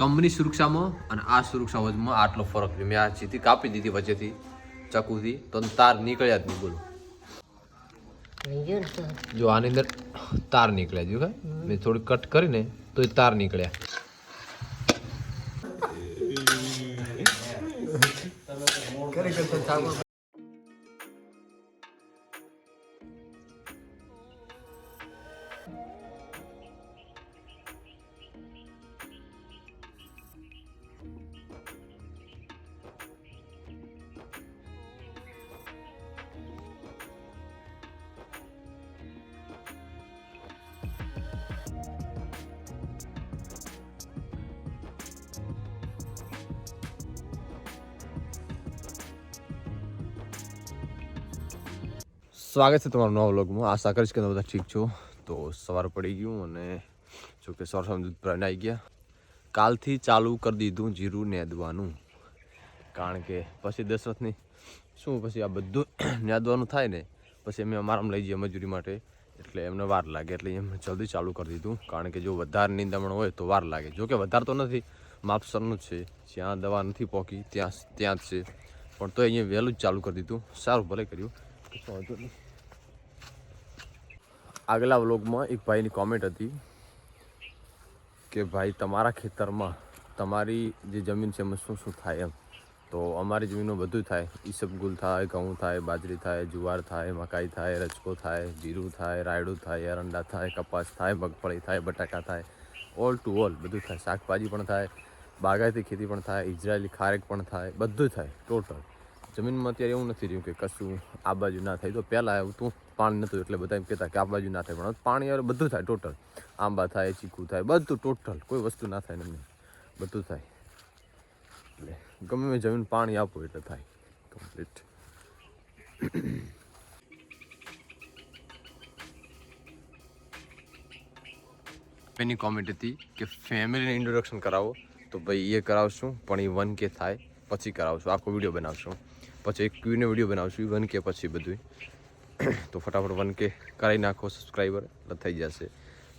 Company સુરક્ષામાં અને આ સુરક્ષા વચમાં આટલો ફરક છે મેં આ ચીથી કાપી દીધી વચ્ચેથી ચકુથી તો તાર નીકળ્યા જ નહીં બોલો. જો આની અંદર તાર નીકળ્યા જો મેં થોડી કટ કરીને તો એ તાર નીકળ્યા. સ્વાગત છે તમારું નવા વ્લોગમાં. આશા કરીશ કે તમે બધા ઠીક છો. તો સવાર પડી ગયું અને જો કે સવાર સામે દૂધ આવી ગયા. કાલથી ચાલુ કરી દીધું જીરું નેદવાનું. કારણ કે પછી દશરથની શું પછી આ બધું નેદવાનું થાય ને, પછી અમે અમારામાં લઈ જઈએ મજૂરી માટે. એટલે એમને વાર લાગે. એટલે એમ જલ્દી ચાલુ કરી દીધું. કારણ કે જો વધારે નિંદામણ હોય તો વાર લાગે. જો કે વધારે તો નથી. માપસરનું જ છે. જ્યાં દવા નથી પહોંચી ત્યાં ત્યાં જ છે. પણ તો અહીંયા વહેલું જ ચાલુ કરી દીધું. સારું ભલે કર્યું. વાંધો નહીં. આગલા વ્લોગમાં એક ભાઈની કોમેન્ટ હતી કે, ભાઈ, તમારા ખેતરમાં તમારી જે જમીન છે એમાં શું શું થાય એમ? તો અમારી જમીનમાં બધું થાય. ઈસબગુલ થાય, ઘઉં થાય, બાજરી થાય, જુવાર થાય, મકાઈ થાય રચકો થાય, જીરું થાય, રાયડું થાય એરંડા થાય, કપાસ થાય, મગફળી થાય, બટાકા થાય. ઓલ ટુ ઓલ બધું થાય. શાકભાજી પણ થાય, બાગાયતી ખેતી પણ થાય, ઇઝરાયલી ખારેક પણ થાય, બધું થાય ટોટલ જમીનમાં અત્યારે એવું નથી રહ્યું કે કશું આ બાજુ ના થાય. તો પહેલાં એવું તું પાણી નહોતું એટલે બધા એમ કહેતા કે આ બાજુ ના થાય, પણ પાણી હવે બધું થાય ટોટલ આંબા થાય, ચીકુ થાય, બધું ટોટલ કોઈ વસ્તુ ના થાય નહીં બધું થાય. એટલે ગમે જમીન પાણી આપો એટલે થાય. કમ્પ્લીટ એની કોમેન્ટ હતી કે ફેમિલીને ઇન્ટ્રોડક્શન કરાવો. તો ભાઈ એ કરાવશું, પણ એ વન કે થાય. પછી કરાવશું. આખો વીડિયો બનાવશું. પછી એક ક્યુનો વીડિયો બનાવશું વન કે પછી બધું તો ફટાફટ વન કે કરાવી નાખો સબસ્ક્રાઈબર એટલે થઈ જશે.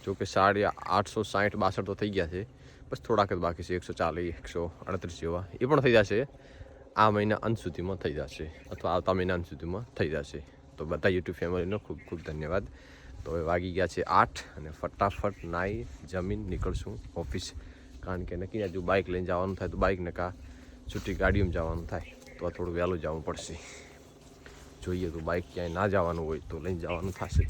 જો કે સાડી આઠસો સાઠ બાસઠ તો થઈ ગયા છે. બસ થોડાક જ બાકી છે, એકસો ચાલીસ, એકસો અડત્રીસ જેવા. એ પણ થઈ જશે. આ મહિના અંત સુધીમાં થઈ જશે. અથવા આવતા મહિના અંત સુધીમાં થઈ જશે. તો બધા યુટ્યુબ ફેમિલીનો ખૂબ ખૂબ ધન્યવાદ. તો હવે વાગી ગયા છે આઠ અને ફટાફટ નાઈ જમીન નીકળશું ઓફિસ. કારણ કે નક્કી આજુ બાઇક લઈને જવાનું થાય તો બાઇક નકા, છૂટી ગાડીઓમાં જવાનું થાય. તો આ થોડું વહેલું જવું પડશે. જોઈએ તો બાઇક ક્યાંય ના જવાનું હોય તો લઈને જવાનું થશે.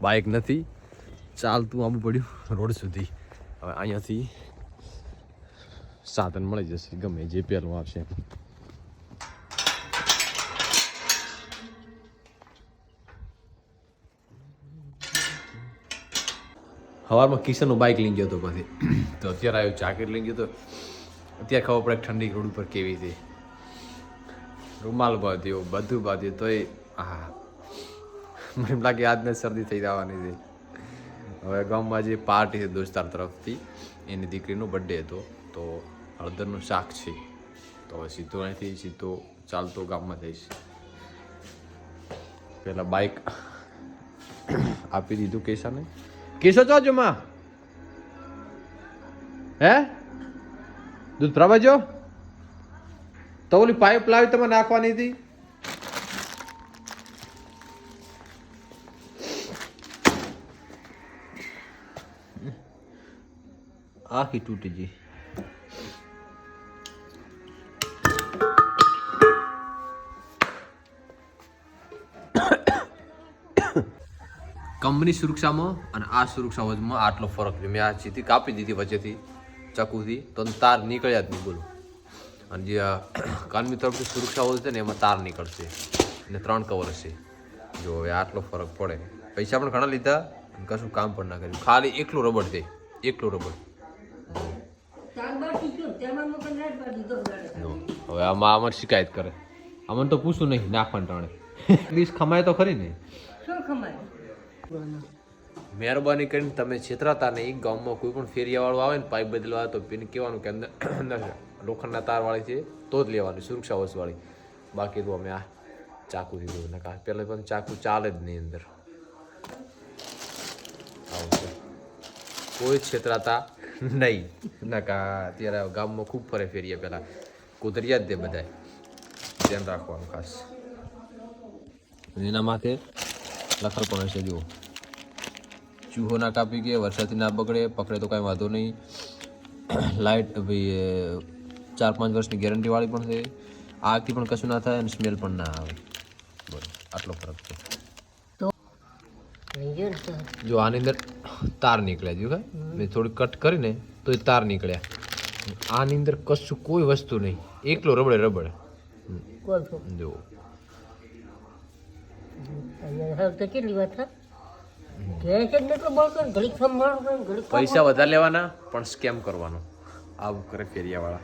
બાઇક નથી. ચાલતું આવવું પડ્યું રોડ સુધી. હવે અહીંયાથી સાધન મળી જશે. ગમે જે પહેલું આવશે. સવારમાં કિશનનું બાઇક લઈને ગયો હતો પછી. તો અત્યારે આવ્યો જાકેટ લઈને ગયો તો અત્યારે ખબર પડે ઠંડી રોડ ઉપર કેવી હતી રૂમાલ બાંધ્યો, બધું બાંધ્યું, તોય હા મને એમ લાગે આજને શરદી થઈ જવાની છે. હવે ગામમાં જે પાર્ટી છે દોસ્તાર તરફથી, એની દીકરીનો બર્થડે હતો. તો હળદરનું શાક છે. તો હવે સીધો અહીંથી, સીધો ચાલતો ગામમાં જઈશ. પહેલાં બાઇક આપી દીધું કેશાને કેશો છો જમા હે? દૂધ પ્રભાજો તો ઓલી પાઇપ લાવી તમે નાખવાની હતી. આખી તૂટી ગઈ. કંપની સુરક્ષામાં અને આ સુરક્ષા વચમાં આટલો ફરક છે મેં આ ચીથી કાપી દીધી વચ્ચેથી, ચકુથી, તો તાર નીકળ્યા જ નહીં, બોલો. અને જે કાનમી તરફથી સુરક્ષા હોય છે ને, એમાં તાર નીકળશે. અને ત્રણ કવર હશે. જો હવે આટલો ફરક પડે. પૈસા પણ ઘણા લીધા અને કશું કામ પણ ના કર્યું. ખાલી એકલું રબડ છે એકલું રબડ. હવે આમાં આમાં શિકાયત કરે. અમને તો પૂછું નહીં, નાખવાનું ટાણે. પ્લીઝ ખમાય તો ખરી ને. શું ખમાય? મહેરબાની કરીને તમે છેતરાતા નહીં. ગામમાં કોઈ પણ ફેરિયાવાળું આવે ને પાઇપ બદલવા તો એને કહેવાનું કે અંદર લોખંડના તારવાળી છે તો જ લેવાની, સુરક્ષા વસવાળી. બાકી તો અમે આ ચાકુ દીધું નકા પહેલાં પણ ચાકુ ચાલે જ નહીં અંદર. કોઈ છેતરાતા નહીં. નકા, અત્યારે ગામમાં ખૂબ ફરે ફેરીએ પહેલાં. કુદરિયા જ દે બધાય. ધ્યાન રાખવાનું ખાસ. એના માથે લખર પણ હશે જુઓ. ચૂહો ના કાપી ગયે વરસાદથી ના પકડે પકડે તો કાંઈ વાંધો નહીં. લાઇટ ભાઈ ચાર પાંચ વર્ષની ગેરંટીવાળી પણ છે. આગથી પણ કશું ના થાય અને સ્મેલ પણ ના આવે. બરાબર આટલો ફરક છે. જો આની અંદર તાર નીકળ્યા જો મેં થોડી કટ કરીને તો એ તાર નીકળ્યા. આની અંદર કશું કોઈ વસ્તુ નહીં. એકલો રબડે રબડે. જો તો કેટલી વાત પૈસા વધારે લેવાના પણ સ્કેમ કરવાનો. આવું કરે ફેરિયાવાળા.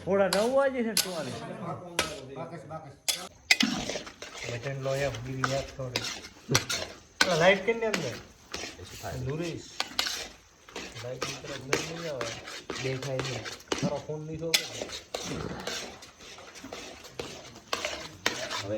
થોડા નવ વાગે છે બટન લો એમ, બીજી વાત થોડી લાઈટ કેમ અંદર? નુરીશ. લાઈટ નહીં આવે દેખાય છે તારો ફોન લીધો હવે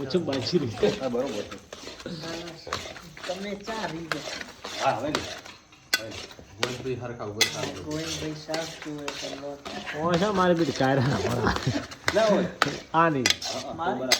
ઓછું બાજી રીતે હા બરોબર છે. તમે ચા રીજો હા હવે મારે કાયરા ના હોય. આ નહીં. ભગવાન.